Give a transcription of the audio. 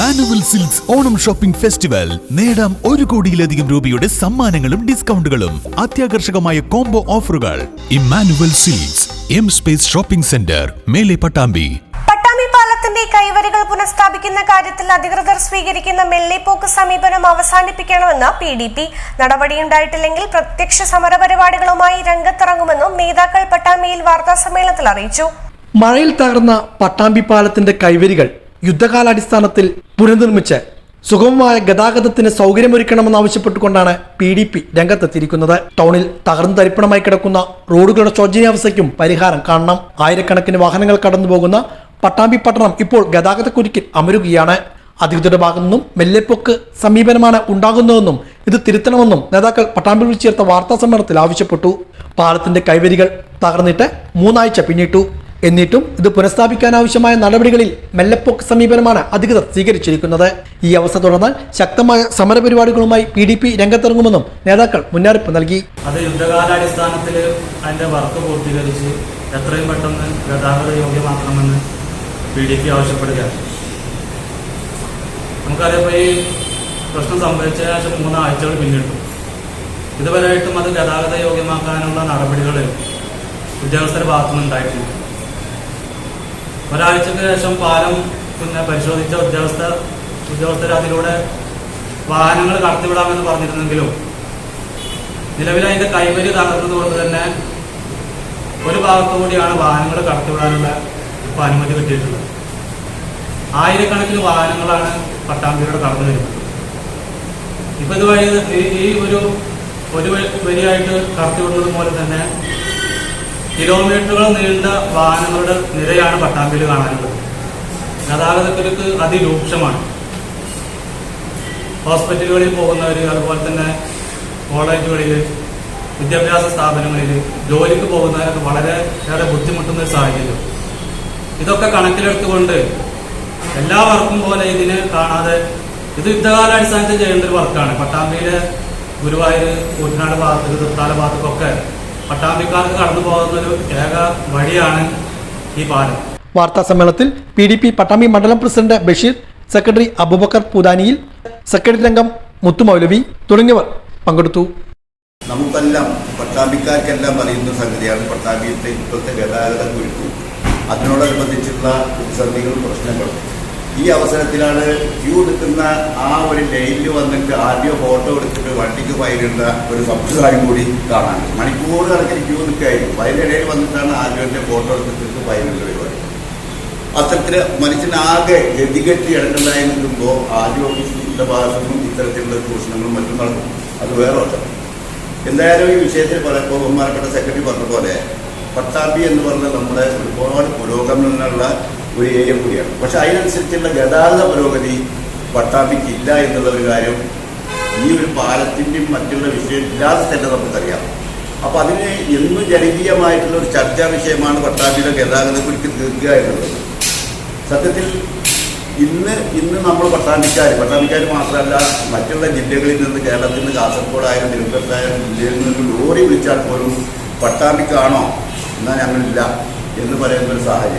Emmanuel silks Onam shopping festival. നേടാം ഒരു കോടിയിലധികം രൂപയുടെ സമ്മാനങ്ങളും ഡിസ്കൗണ്ടുകളും. അത്യാകർഷകമായ കോംബോ ഓഫറുകൾ. Emmanuel silks M space shopping centre മേലെ പട്ടാമ്പി. പട്ടാമ്പി പാലത്തിന്റെ കൈവരികൾ പുനഃസ്ഥാപിക്കുന്ന കാര്യത്തിൽ അധികൃതർ സ്വീകരിക്കുന്ന മെല്ലിപ്പോക്ക് സമീപനം അവസാനിപ്പിക്കണമെന്ന് പി ഡി പി. നടപടിയുണ്ടായിട്ടില്ലെങ്കിൽ പ്രത്യക്ഷ സമരപരിപാടികളുമായി രംഗത്തിറങ്ങുമെന്നും നേതാക്കൾ പട്ടാമ്പിയിൽ വാർത്താസമ്മേളനത്തിൽ അറിയിച്ചു. മഴയിൽ തകർന്ന പട്ടാമ്പി പാലത്തിന്റെ കൈവരികൾ യുദ്ധകാലാടിസ്ഥാനത്തിൽ പുനർനിർമ്മിച്ച് സുഗമമായ ഗതാഗതത്തിന് സൗകര്യമൊരുക്കണമെന്നാവശ്യപ്പെട്ടുകൊണ്ടാണ് പി ഡി പി രംഗത്തെത്തിയിരിക്കുന്നത്. ടൗണിൽ തകർന്നു തരിപ്പണമായി കിടക്കുന്ന റോഡുകളുടെ ശോചനീയാവസ്ഥയ്ക്കും പരിഹാരം കാണണം. ആയിരക്കണക്കിന് വാഹനങ്ങൾ കടന്നുപോകുന്ന പട്ടാമ്പി പട്ടണം ഇപ്പോൾ ഗതാഗതക്കുരുക്കിൽ അമരുകയാണ്. അധികൃതരുടെ ഭാഗത്തു നിന്നും മെല്ലെപ്പൊക്ക് സമീപനമാണ് ഉണ്ടാകുന്നതെന്നും ഇത് തിരുത്തണമെന്നും നേതാക്കൾ പട്ടാമ്പിൽ വിളിച്ചു ചേർത്ത വാർത്താ സമ്മേളനത്തിൽ ആവശ്യപ്പെട്ടു. പാലത്തിന്റെ കൈവരികൾ തകർന്നിട്ട് മൂന്നാഴ്ച പിന്നിട്ടു. എന്നിട്ടും ഇത് പുനഃസ്ഥാപിക്കാനാവശ്യമായ നടപടികളിൽ മെല്ലപ്പോക്ക് സമീപനമാണ് അധികൃതർ സ്വീകരിച്ചിരിക്കുന്നത്. ഈ അവസ്ഥ തുടർന്നാൽ ശക്തമായ സമരപരിപാടികളുമായി പി ഡി പി രംഗത്തിറങ്ങുമെന്നും നേതാക്കൾ മുന്നറിയിപ്പ് നൽകി. അത് യുദ്ധകാലാടിസ്ഥാനത്തിൽ അതിന്റെ വർക്ക് പൂർത്തീകരിച്ച് എത്രയും പെട്ടെന്ന് ഗതാഗത യോഗ്യമാക്കണമെന്ന് പി ഡി പി ആവശ്യപ്പെടുകയാണ്. നമുക്കറിയാം ഇപ്പോൾ ഈ പ്രശ്നം സംഭവിച്ച ശേഷം മൂന്നാഴ്ചകൾ പിന്നിട്ടു. ഇതുവരെയായിട്ടും അത് ഗതാഗത യോഗ്യമാക്കാനുള്ള നടപടികൾ ഉദ്യോഗസ്ഥരുടെ ഭാഗത്തുനിന്ന് ഉണ്ടായിട്ടില്ല ഒരാഴ്ചക്ക് ശേഷം പാലം പിന്നെ പരിശോധിച്ച ഉദ്യോഗസ്ഥ ഉദ്യോഗസ്ഥർ അതിലൂടെ വാഹനങ്ങൾ കടത്തിവിടാമെന്ന് പറഞ്ഞിരുന്നെങ്കിലും നിലവിൽ അതിന്റെ കൈവരി തകർന്നത് കൊണ്ട് തന്നെ ഒരു ഭാഗത്തു കൂടിയാണ് വാഹനങ്ങൾ കടത്തിവിടാനുള്ള ഇപ്പൊ അനുമതി കിട്ടിയിട്ടുള്ളത്. ആയിരക്കണക്കിന് വാഹനങ്ങളാണ് പട്ടാമ്പിയിലൂടെ കടന്നു വരുന്നത്. ഇപ്പൊ ഇതുവഴി ഈ- ഒരു ഒരു വരിയായിട്ട് കടത്തിവിടുന്നത് പോലെ തന്നെ കിലോമീറ്ററുകൾ നീണ്ട വാഹനങ്ങളുടെ നിരയാണ് പട്ടാമ്പിയിൽ കാണാനുള്ളത്. ഗതാഗതക്കുരുക്ക് അതിരൂക്ഷമാണ്. ഹോസ്പിറ്റലുകളിൽ പോകുന്നവർ അതുപോലെ തന്നെ കോളേജുകളിൽ വിദ്യാഭ്യാസ സ്ഥാപനങ്ങളിൽ ജോലിക്ക് പോകുന്നവരൊക്കെ വളരെ ഏറെ ബുദ്ധിമുട്ടുന്ന ഒരു സാഹചര്യം. ഇതൊക്കെ കണക്കിലെടുത്തുകൊണ്ട് എല്ലാ വർക്കും പോലെ ഇതിനെ കാണാതെ ഇത് യുദ്ധകാലാടിസ്ഥാനത്തിൽ ചെയ്യേണ്ട ഒരു വർക്കാണ്. പട്ടാമ്പിയിലെ ഗുരുവായൂർ കൂറ്റനാട് ഭാഗത്ത് തൃത്താല ഭാഗത്തൊക്കെ പട്ടാമ്പിക്കാർക്ക് കടന്നു പോകുന്ന ഒരു ഏക വഴിയാണ് ഈ പാലം. വാർത്താ സമ്മേളനത്തിൽ പി ഡി പി പട്ടാമ്പി മണ്ഡലം പ്രസിഡന്റ് ബഷീർ സെക്രട്ടറി അബുബക്കർ പൂതാനിയിൽ സെക്രട്ടറി അംഗം മുത്തുമൗലവി തുടങ്ങിയവർ പങ്കെടുത്തു. നമുക്കെല്ലാം പട്ടാമ്പിക്കാർക്കെല്ലാം അറിയുന്ന സംഗതിയാണ് പട്ടാമ്പിയത്തെ ഇപ്പോഴത്തെ ഗതാഗത കുരുക്കും. അതിനോടനുബന്ധിച്ചുള്ള പ്രതിസന്ധികളും പ്രശ്നങ്ങളും. ഈ അവസരത്തിലാണ് ക്യൂ എടുക്കുന്ന ആ ഒരു ലൈനിൽ വന്നിട്ട് ആദ്യം ഫോട്ടോ എടുത്തിട്ട് വണ്ടിക്ക് പയറുന്ന ഒരു സമ്പ്രദായം കൂടി കാണാൻ മണിക്കൂർ കണക്കിന് ക്യൂ നിൽക്കുകയായിരുന്നു അതിനിടയിൽ വന്നിട്ടാണ് ആദ്യത്തെ ഫോട്ടോ എടുത്തിട്ട് പയറുന്ന പരിപാടി. അത്തരത്തിൽ മനുഷ്യനാകെ ഗതികെട്ടി ഇടങ്ങണ്ടായി നിൽക്കുമ്പോൾ ആദ്യ ഓഫീസിന്റെ ഭാഗത്തു ഇത്തരത്തിലുള്ള ചൂഷണങ്ങളും മറ്റും നടക്കും. അത് വേറെ എന്തായാലും ഈ വിഷയത്തിൽ ബഹുമാനപ്പെട്ട സെക്രട്ടറി പറഞ്ഞ പോലെ പട്ടാമ്പി എന്ന് പറഞ്ഞാൽ നമ്മുടെ ഒരുപാട് പുരോഗമനങ്ങളുള്ള ഒരു ഏരിയ കൂടിയാണ്. പക്ഷെ അതിനനുസരിച്ചുള്ള ഗതാഗത പുരോഗതി പട്ടാമ്പിക്ക് ഇല്ല എന്നുള്ള ഒരു കാര്യം ഈ ഒരു പാലത്തിന്റെയും മറ്റുള്ള വിഷയം ഇല്ലാതെ തന്നെ നമുക്കറിയാം. അപ്പൊ അതിന് എന്നും ജനകീയമായിട്ടുള്ള ഒരു ചർച്ചാ വിഷയമാണ് പട്ടാമ്പിയുടെ ഗതാഗത കുരുക്ക് തീർക്കുക എന്നുള്ളത്. സത്യത്തിൽ ഇന്ന് ഇന്ന് നമ്മൾ പട്ടാമ്പിക്കാർ പട്ടാമ്പിക്കാർ മാത്രമല്ല മറ്റുള്ള ജില്ലകളിൽ നിന്ന് കേരളത്തിൽ നിന്ന് കാസർഗോഡായാലും തിരുവനന്തപുരത്തായാലും ജില്ലയിൽ നിന്ന് ലോറി വിളിച്ചാൽ പോലും പട്ടാമ്പിക്കാണോ എന്നാൽ ഞങ്ങളില്ല എന്ന് പറയുന്ന ഒരു സാഹചര്യം.